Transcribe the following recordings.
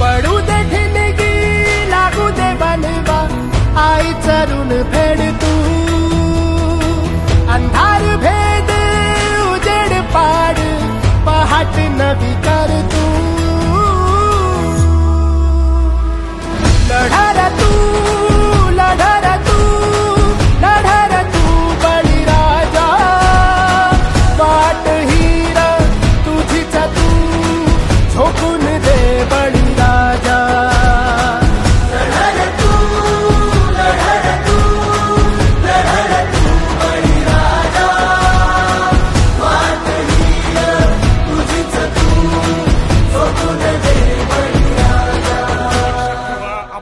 पडू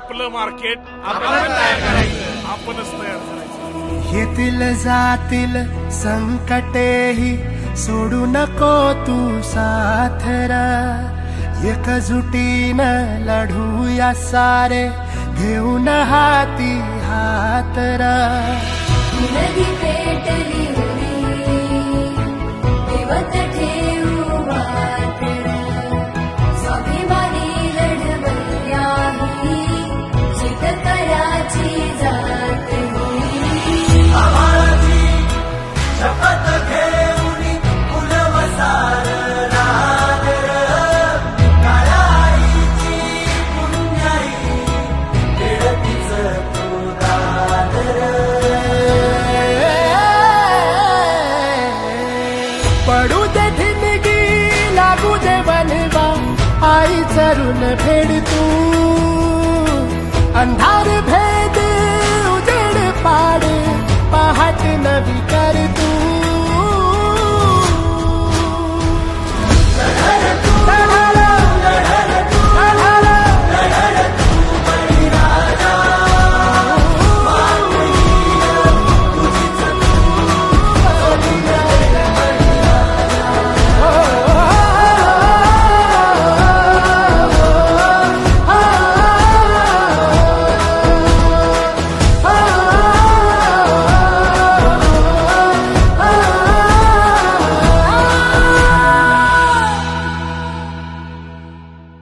आपलं मार्केट आपण तयार करायचं. आपणच तयार करायचं. येतील जातील संकटेही सोडू नको तू साथरा एकजुटीनं लढूया सारे घेऊन हाती हातरा नदी पेटली उरी देवत पडू दे ठिणगी लागू दे बनवा आई चरून फेड तू. अंधार